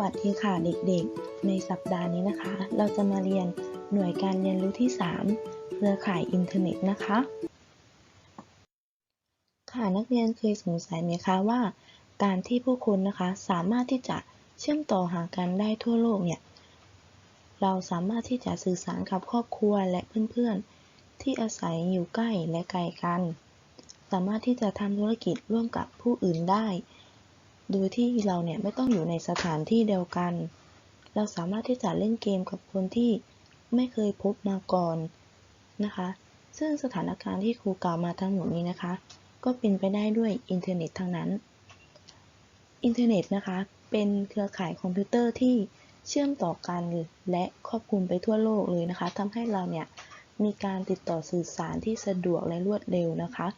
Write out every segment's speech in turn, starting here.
วัสดีค่ะเด็กๆ ในสัปดาห์นี้นะคะ เราจะมาเรียนหน่วยการเรียนรู้ที่ 3 เครือข่ายอินเทอร์เน็ตนะคะ ค่ะนักเรียนเคยสงสัยไหมคะว่า การที่ผู้คนนะคะสามารถที่จะเชื่อมต่อหากันได้ทั่วโลกเนี่ย เราสามารถที่จะสื่อสารกับครอบครัวและเพื่อนๆ ที่อาศัยอยู่ใกล้และไกลกัน สามารถที่จะทำธุรกิจร่วมกับผู้อื่นได้ โดยที่เราเนี่ยไม่ต้องอยู่ในสถานที่เดียวกัน เราสามารถที่จะเล่นเกมกับคนที่ไม่เคยพบมาก่อนนะคะ ซึ่งสถานการณ์ที่ครูกล่าวมาทั้งหมดนี้นะคะ ก็เป็นไปได้ด้วยอินเทอร์เน็ตทั้งนั้น อินเทอร์เน็ตนะคะ เป็นเครือข่ายคอมพิวเตอร์ที่เชื่อมต่อกันและครอบคลุมไปทั่วโลกเลยนะคะทำให้เราเนี่ยมีการติดต่อสื่อสารที่สะดวกและรวดเร็วนะคะ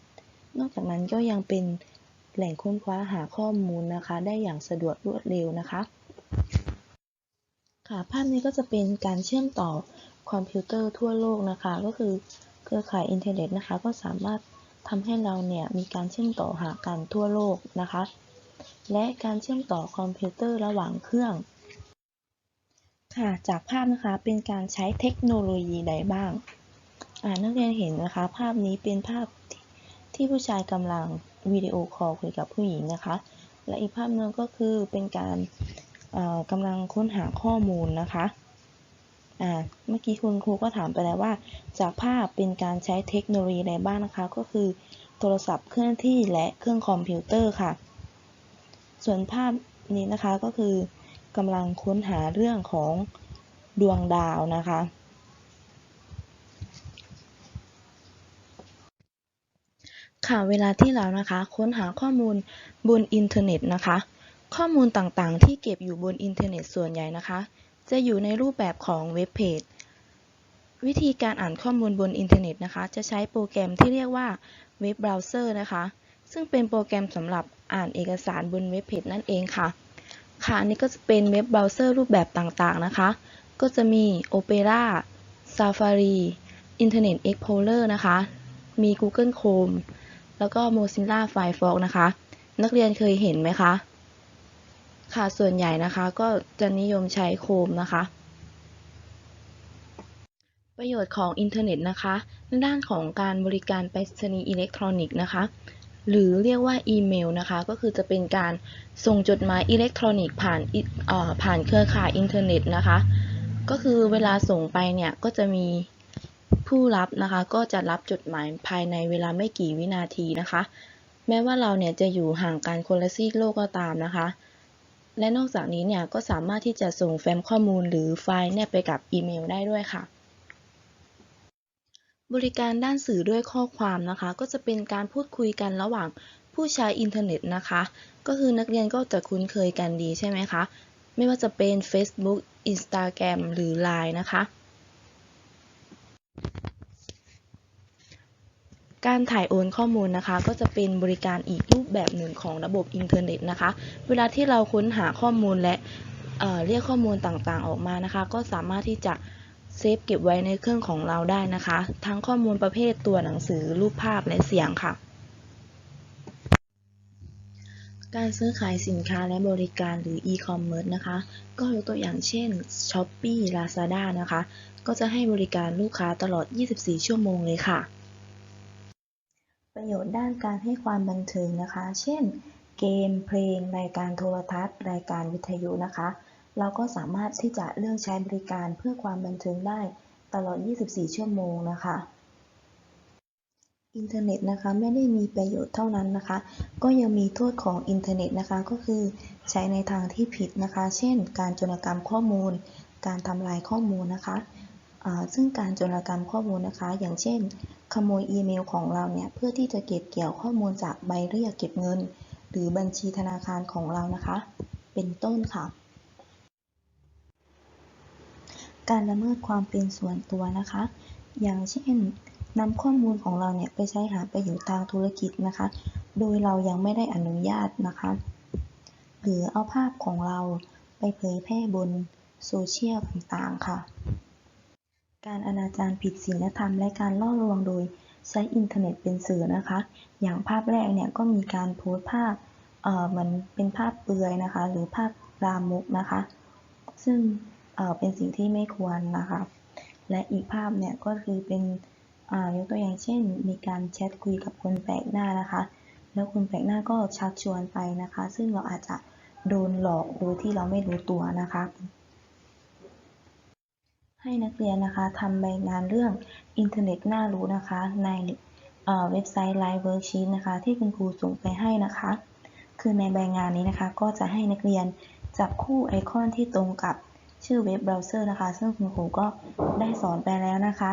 นอกจากนั้นก็ยังเป็น แหล่งค้นคว้าหาข้อมูลนะคะ ได้อย่างสะดวกรวดเร็วนะคะค่ะภาพนี้ก็จะเป็นการเชื่อมต่อคอมพิวเตอร์ทั่วโลกนะคะ ก็คือเครือข่ายอินเทอร์เน็ตนะคะ ก็สามารถทำให้เราเนี่ยมีการเชื่อมต่อหากันทั่วโลกนะคะ และการเชื่อมต่อคอมพิวเตอร์ระหว่างเครื่อง ค่ะจากภาพนะคะเป็นการใช้เทคโนโลยีใดบ้าง อ่านักเรียนเห็นนะคะ ภาพนี้เป็นภาพที่ที่ผู้ชายกำลัง วิดีโอคอลคุยกับผู้หญิงนะคะ และอีกภาพหนึงก็คือเป็นการกำลังค้นหาข้อมูลนะคะเมื่อกี้คุณครูก็ถามไปแล้วว่า จากภาพเป็นการใช้เทคโนโลยีใดบ้างนะคะ ก็คือโทรศัพท์เคลื่อนที่และเครื่องคอมพิวเตอร์ค่ะ ส่วนภาพนี้นะคะก็คือกำลังค้นหาเรื่องของดวงดาวนะคะ ค่ะเวลาที่เรานะคะ ค้นหาข้อมูลบนอินเทอร์เน็ตนะคะ ข้อมูลต่างๆ ที่เก็บอยู่บนอินเทอร์เน็ตส่วนใหญ่นะคะ จะอยู่ในรูปแบบของเว็บเพจวิธีการอ่านข้อมูลบนอินเทอร์เน็ตนะคะ จะใช้โปรแกรมที่เรียกว่าเว็บเบราว์เซอร์นะคะ ซึ่งเป็นโปรแกรมสำหรับอ่านเอกสารบนเว็บเพจนั่นเองค่ะ ค่ะอันนี้ก็จะเป็นเว็บเบราว์เซอร์รูปแบบต่างๆนะคะ ก็จะมี Opera Safari Internet Explorer นะคะ มี Google Chrome แล้วก็ Mozilla Firefox นะคะ นักเรียนเคยเห็นไหมคะ ค่ะส่วนใหญ่นะคะก็จะนิยมใช้ Chrome นะคะ ประโยชน์ของอินเทอร์เน็ตนะคะในด้านของการบริการไปรษณีย์อิเล็กทรอนิกส์นะคะ หรือเรียกว่าอีเมลนะคะ ก็คือจะเป็นการส่งจดหมายอิเล็กทรอนิกส์ผ่านอิเอ่อผ่านเครือข่ายอินเทอร์เน็ตนะคะ ก็คือเวลาส่งไปเนี่ยก็จะมี ผู้รับนะคะ ก็จะรับจดหมายภายในเวลาไม่กี่วินาทีนะคะ แม้ว่าเราเนี่ยจะอยู่ห่างกันคนละซีกโลกก็ตามนะคะ และนอกจากนี้เนี่ยก็สามารถที่จะส่งแฟ้มข้อมูลหรือไฟล์เนี่ยไปกับอีเมลได้ด้วยค่ะ บริการด้านสื่อด้วยข้อความนะคะ ก็จะเป็นการพูดคุยกันระหว่างผู้ใช้อินเทอร์เน็ตนะคะ ก็คือนักเรียนก็จะคุ้นเคยกันดีใช่ไหมคะ ไม่ว่าจะเป็น Facebook Instagram หรือ Line นะคะ การถ่ายโอนข้อมูลนะคะ ก็จะเป็นบริการอีกรูปแบบหนึ่งของระบบอินเทอร์เน็ตนะคะ เวลาที่เราค้นหาข้อมูลและเเรียกข้อมูลต่างๆ ออกมานะคะ ก็สามารถที่จะเซฟเก็บไว้ในเครื่องของเราได้นะคะ ทั้งข้อมูลประเภทตัวหนังสือรูปภาพและเสียงค่ะ การซื้อขายสินค้าและบริการหรือ e-commerce นะคะ ก็ยกตัวอย่างเช่น Shopee Lazada นะคะ ก็จะให้บริการลูกค้าตลอด 24 ชั่วโมงเลยค่ะ ประโยชน์ด้านการให้ความบันเทิงนะคะ เช่น เกม เพลง รายการโทรทัศน์ รายการวิทยุนะคะ เราก็สามารถที่จะเลือกใช้บริการเพื่อความบันเทิงได้ตลอด 24 ชั่วโมงนะคะ อินเทอร์เน็ตนะคะไม่ได้มีประโยชน์เท่านั้นนะคะ ก็ยังมีโทษของอินเทอร์เน็ตนะคะก็คือใช้ในทางที่ผิดนะคะ เช่น การโจรกรรมข้อมูล การทำลายข้อมูลนะคะซึ่งการโจรกรรมข้อมูลนะคะ อย่างเช่น ขโมยอีเมลของเราเนี่ยเพื่อที่จะเก็บเกี่ยวข้อมูลจากใบเรียกเก็บเงิน หรือบัญชีธนาคารของเรานะคะ เป็นต้นค่ะ การละเมิดความเป็นส่วนตัวนะคะ อย่างเช่น นำข้อมูลของเราเนี่ยไปใช้หาประโยชน์ทางธุรกิจนะคะ โดยเรายังไม่ได้อนุญาตนะคะ หรือเอาภาพของเราไปเผยแพร่บนโซเชียลต่างๆค่ะ การอนาจารผิดศีลธรรมและการล่อลวงโดยใช้อินเทอร์เน็ตเป็นสื่อนะคะ อย่างภาพแรกเนี่ยก็มีการโพสต์ภาพเอ่อมือนเป็นภาพเปลือยนะคะ หรือภาพลามกนะคะ ซึ่งเอ่อเป็นสิ่งที่ไม่ควรนะคะ และอีกภาพเนี่ยก็คือเป็น ยกตัวอย่างเช่น มีการแชทคุยกับคนแปลกหน้านะคะ แล้วคนแปลกหน้าก็ชักชวนไปนะคะ ซึ่งเราอาจจะโดนหลอกโดยที่เราไม่รู้ตัวนะคะ ให้นักเรียนนะคะทำใบงานเรื่องอินเทอร์เน็ตน่ารู้นะคะ ในเเว็บไซต์ Live Worksheet นะคะ ที่คุณครูส่งไปให้นะคะ คือในใบงานนี้นะคะ ก็จะให้นักเรียนจับคู่ไอคอนที่ตรงกับชื่อเว็บเบราว์เซอร์นะคะ ซึ่งคุณครูก็ได้สอนไปแล้วนะคะ